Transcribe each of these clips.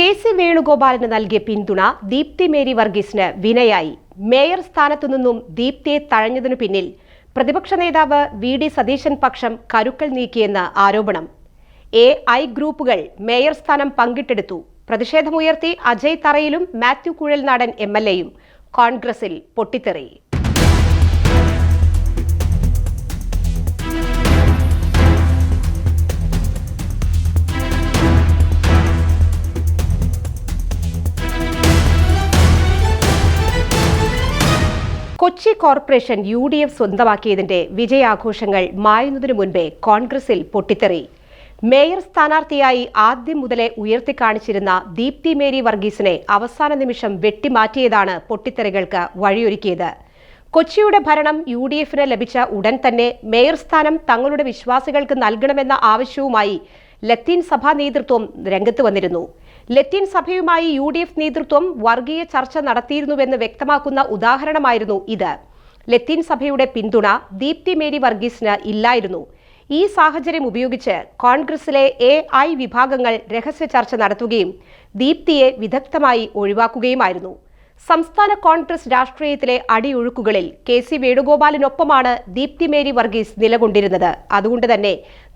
K C വേണുഗോപാലിന് നൽകിയ പിന്തുണ ദീപ്തി മേരി വർഗീസിന് വിനയായി. മേയർ സ്ഥാനത്തു നിന്നും ദീപ്തിയെ തഴഞ്ഞതിനു പിന്നിൽ പ്രതിപക്ഷ നേതാവ് വി ഡി സതീശൻ പക്ഷം കരുക്കൾ നീക്കിയെന്ന് ആരോപണം. എ ഐ ഗ്രൂപ്പുകൾ മേയർ സ്ഥാനം പങ്കിട്ടെടുത്തു. പ്രതിഷേധമുയർത്തി അജയ് തറയിലും മാത്യു കുഴൽനാടൻ എം എൽ എയും കോൺഗ്രസിൽ പൊട്ടിത്തെറി. Kochi corporation U D F സ്വന്തമാക്കിയതിന്റെ വിജയാഘോഷങ്ങൾ മായുന്നതിനു മുൻപേ കോൺഗ്രസിൽ പൊട്ടിത്തെറി. മേയർ സ്ഥാനാർത്ഥിയായി ആദ്യം മുതലേ ഉയർത്തിക്കാണിച്ചിരുന്ന ദീപ്തി മേരി വർഗീസിനെ അവസാന നിമിഷം വെട്ടിമാറ്റിയതാണ് പൊട്ടിത്തെറികൾക്ക് വഴിയൊരുക്കിയത്. കൊച്ചിയുടെ ഭരണം യു ഡി എഫിന് ലഭിച്ച ഉടൻ തന്നെ മേയർ സ്ഥാനം തങ്ങളുടെ വിശ്വാസികൾക്ക് നൽകണമെന്ന ആവശ്യവുമായി ലത്തീൻ സഭാ നേതൃത്വം രംഗത്ത് വന്നിരുന്നു. ലത്തീൻ സഭയുമായി യു ഡി എഫ് നേതൃത്വം വർഗീയ ചർച്ച നടത്തിയിരുന്നുവെന്ന് വ്യക്തമാക്കുന്ന ഉദാഹരണമായിരുന്നു ഇത്. ലത്തീൻ സഭയുടെ പിന്തുണ ദീപ്തി മേരി വർഗീസിന് ഇല്ലായിരുന്നു. ഈ സാഹചര്യം ഉപയോഗിച്ച് കോൺഗ്രസിലെ എ ഐ വിഭാഗങ്ങൾ രഹസ്യ ചർച്ച നടത്തുകയും ദീപ്തിയെ വിദഗ്ധമായി ഒഴിവാക്കുകയുമായിരുന്നു. സംസ്ഥാന കോൺഗ്രസ് രാഷ്ട്രീയത്തിലെ അടിയൊഴുക്കുകളിൽ കെ സി വേണുഗോപാലിനൊപ്പമാണ് ദീപ്തി മേരി വർഗീസ് നിലകൊണ്ടിരുന്നത്. അതുകൊണ്ട് തന്നെ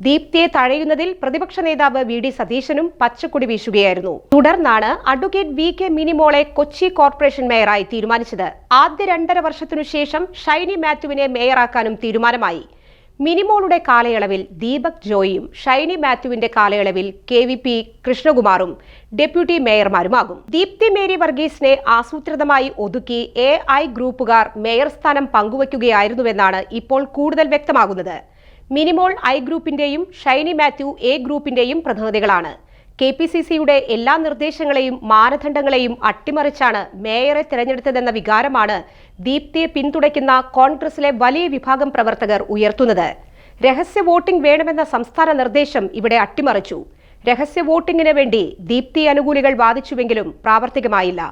ദീപ്തിയെ തഴയുന്നതിൽ പ്രതിപക്ഷ നേതാവ് വി ഡി സതീശനും പച്ചക്കൊടി വീശുകയായിരുന്നു. തുടർന്നാണ് അഡ്വക്കേറ്റ് വി കെ മിനിമോളെ കൊച്ചി കോർപ്പറേഷൻ മേയറായി തീരുമാനിച്ചത്. ആദ്യ രണ്ടര വർഷത്തിനു ശേഷം ഷൈനി മാത്യുവിനെ മേയറാക്കാനും തീരുമാനമായി. മിനിമോളുടെ കാലയളവിൽ ദീപക് ജോയിയും ഷൈനി മാത്യുവിന്റെ കാലയളവിൽ കെ വി പി കൃഷ്ണകുമാറും ഡെപ്യൂട്ടി മേയർമാരുമാകും. ദീപ്തി മേരി വർഗീസിനെ ആസൂത്രിതമായി ഒതുക്കി എ ഐ ഗ്രൂപ്പുകാർ മേയർ സ്ഥാനം പങ്കുവയ്ക്കുകയായിരുന്നുവെന്നാണ് ഇപ്പോൾ കൂടുതൽ വ്യക്തമാകുന്നത്. മിനിമോൾ ഐ ഗ്രൂപ്പിന്റെയും ഷൈനി മാത്യു എ ഗ്രൂപ്പിന്റെയും പ്രതിനിധികളാണ്. കെ പി സി സിയുടെ എല്ലാ നിർദ്ദേശങ്ങളെയും മാനദണ്ഡങ്ങളെയും അട്ടിമറിച്ചാണ് മേയറെ തിരഞ്ഞെടുത്തതെന്ന വികാരമാണ് ദീപ്തിയെ പിന്തുണയ്ക്കുന്ന കോൺഗ്രസിലെ വലിയ വിഭാഗം പ്രവർത്തകർ ഉയർത്തുന്നത്. രഹസ്യ വോട്ടിംഗ് വേണമെന്ന സംസ്ഥാന നിർദ്ദേശം ഇവിടെ അട്ടിമറിച്ചു. രഹസ്യ വോട്ടിംഗിന് വേണ്ടി ദീപ്തി അനുകൂലികൾ വാദിച്ചുവെങ്കിലും പ്രാവർത്തികമായില്ല.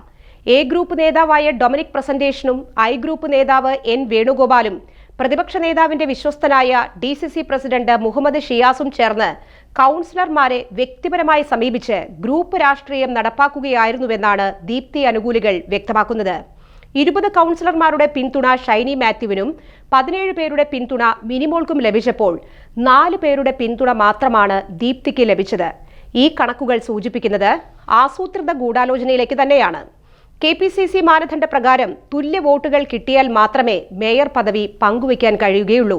എ ഗ്രൂപ്പ് നേതാവായ ഡൊമിനിക് പ്രസന്റേഷനും ഐ ഗ്രൂപ്പ് നേതാവ് എൻ വേണുഗോപാലും പ്രതിപക്ഷ നേതാവിന്റെ വിശ്വസ്തനായ D C C president Muhammad ഷിയാസും ചേർന്ന് കൗൺസിലർമാരെ വ്യക്തിപരമായി സമീപിച്ച് ഗ്രൂപ്പ് രാഷ്ട്രീയം നടപ്പാക്കുകയായിരുന്നുവെന്നാണ് ദീപ്തി അനുകൂലികൾ വ്യക്തമാക്കുന്നത്. ഇരുപത് കൗൺസിലർമാരുടെ പിന്തുണ ഷൈനി മാത്യുവിനും പതിനേഴ് പേരുടെ പിന്തുണ മിനിമോൾക്കും ലഭിച്ചപ്പോൾ നാല് പേരുടെ പിന്തുണ മാത്രമാണ് ദീപ്തിക്ക് ലഭിച്ചത്. ഈ കണക്കുകൾ സൂചിപ്പിക്കുന്നത് ആസൂത്രിത ഗൂഢാലോചനയിലേക്ക് തന്നെയാണ്. കെ പി സി സി മാനദണ്ഡ പ്രകാരം തുല്യ വോട്ടുകൾ കിട്ടിയാൽ മാത്രമേ മേയർ പദവി പങ്കുവയ്ക്കാൻ കഴിയുകയുള്ളൂ.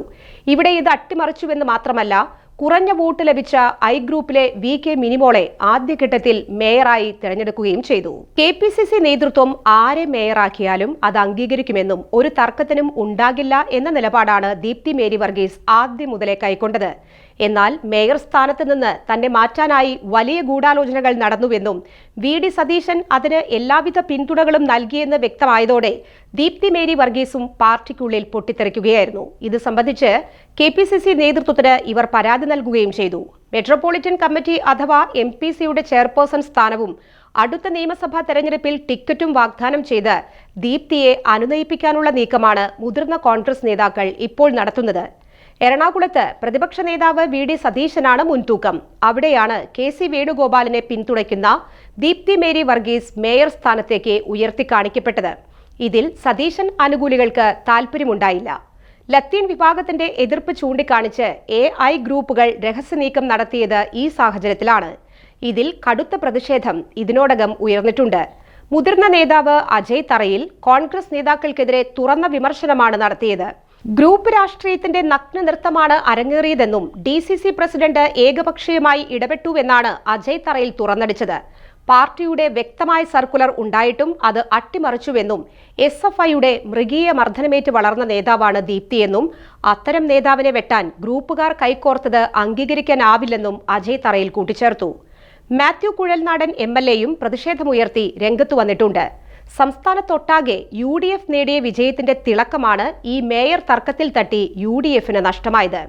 ഇവിടെ ഇത് അട്ടിമറിച്ചുവെന്ന് മാത്രമല്ല കുറഞ്ഞ വോട്ട് ലഭിച്ച ഐ ഗ്രൂപ്പിലെ വി കെ മിനിമോളെ ആദ്യഘട്ടത്തിൽ മേയറായി തിരഞ്ഞെടുക്കുകയും ചെയ്തു. കെ പി സി സി നേതൃത്വം ആരെ മേയറാക്കിയാലും അത് അംഗീകരിക്കുമെന്നും ഒരു തർക്കത്തിനും ഉണ്ടാകില്ല എന്ന നിലപാടാണ് ദീപ്തി മേരി വർഗീസ് ആദ്യം മുതലേ കൈക്കൊണ്ടത്. എന്നാൽ മേയർ സ്ഥാനത്ത് നിന്ന് തന്നെ മാറ്റാനായി വലിയ ഗൂഢാലോചനകൾ നടന്നുവെന്നും വി ഡി സതീശൻ അതിന് എല്ലാവിധ പിന്തുണകളും നൽകിയെന്ന് വ്യക്തമായതോടെ ദീപ്തി മേരി വർഗീസും പാർട്ടിക്കുള്ളിൽ പൊട്ടിത്തെറിക്കുകയായിരുന്നു. ഇത് സംബന്ധിച്ച് കെ പി സി സി നേതൃത്വത്തിന് ഇവർ പരാതി നൽകുകയും ചെയ്തു. മെട്രോപൊളിറ്റൻ കമ്മിറ്റി അഥവാ എം പി സിയുടെ ചെയർപേഴ്സൺ സ്ഥാനവും അടുത്ത നിയമസഭാ തെരഞ്ഞെടുപ്പിൽ ടിക്കറ്റും വാഗ്ദാനം ചെയ്ത് ദീപ്തിയെ അനുനയിപ്പിക്കാനുള്ള നീക്കമാണ് മുതിർന്ന കോൺഗ്രസ് നേതാക്കൾ ഇപ്പോൾ നടത്തുന്നത്. എറണാകുളത്ത് പ്രതിപക്ഷ നേതാവ് വി ഡി സതീശനാണ് മുൻതൂക്കം. അവിടെയാണ് കെ സി വേണുഗോപാലിനെ പിന്തുണയ്ക്കുന്ന ദീപ്തി മേരി വർഗീസ് മേയർ സ്ഥാനത്തേക്ക് ഉയർത്തിക്കാണിക്കപ്പെട്ടത് ഇതിൽ സതീശൻ അനുകൂലികൾക്ക് താൽപ്പര്യമുണ്ടായില്ല. ലത്തീൻ വിഭാഗത്തിന്റെ എതിർപ്പ് ചൂണ്ടിക്കാണിച്ച് എ ഐ ഗ്രൂപ്പുകൾ രഹസ്യനീക്കം നടത്തിയത് ഈ സാഹചര്യത്തിലാണ്. ഇതിൽ കടുത്ത പ്രതിഷേധം ഇതിനോടകം ഉയർന്നിട്ടുണ്ട്. മുതിർന്ന നേതാവ് അജയ് തറയിൽ കോൺഗ്രസ് നേതാക്കൾക്കെതിരെ തുറന്ന വിമർശനമാണ് നടത്തിയത്. ഗ്രൂപ്പ് രാഷ്ട്രീയത്തിന്റെ നഗ്ന നൃത്തമാണ് അരങ്ങേറിയതെന്നും ഡി സി സി പ്രസിഡന്റ് ഏകപക്ഷീയമായി ഇടപെട്ടുവെന്നാണ് അജയ് തറയിൽ തുറന്നടിച്ചത്. പാർട്ടിയുടെ വ്യക്തമായ സർക്കുലർ ഉണ്ടായിട്ടും അത് അട്ടിമറിച്ചുവെന്നും എസ് എഫ് ഐയുടെ മൃഗീയ മർദ്ദനമേറ്റ് വളർന്ന നേതാവാണ് ദീപ്തിയെന്നും അത്തരം നേതാവിനെ വെട്ടാൻ ഗ്രൂപ്പുകാർ കൈകോർത്തത് അംഗീകരിക്കാനാവില്ലെന്നും അജയ് തറയിൽ കൂട്ടിച്ചേർത്തു. മാത്യു കുഴൽനാടൻ എം എൽ എയും പ്രതിഷേധമുയർത്തി രംഗത്തു വന്നിട്ടുണ്ട്. സംസ്ഥാനത്തൊട്ടാകെ യു ഡി എഫ് നേടിയ വിജയത്തിന്റെ തിളക്കമാണ് ഈ മേയർ തർക്കത്തിൽ തട്ടി യു ഡി എഫിന് നഷ്ടമായത്.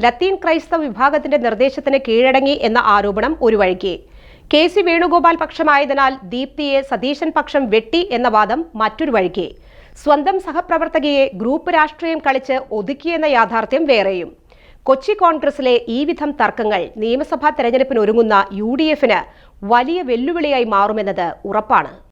ലത്തീൻ ക്രൈസ്തവ വിഭാഗത്തിന്റെ നിർദ്ദേശത്തിന് കീഴടങ്ങി എന്ന ആരോപണം ഒരു വഴിക്ക്. കെ സി വേണുഗോപാൽ പക്ഷമായതിനാൽ ദീപ്തിയെ സതീശൻ പക്ഷം വെട്ടി എന്ന വാദം മറ്റൊരു വഴിക്ക്. സ്വന്തം സഹപ്രവർത്തകയെ ഗ്രൂപ്പ് രാഷ്ട്രീയം കളിച്ച് ഒതുക്കിയെന്ന യാഥാർത്ഥ്യം വേറെയും. കൊച്ചി കോൺഗ്രസിലെ ഈ വിധം തർക്കങ്ങൾ നിയമസഭാ തെരഞ്ഞെടുപ്പിന് ഒരുങ്ങുന്ന യു വലിയ വെല്ലുവിളിയായി മാറുമെന്നത് ഉറപ്പാണ്.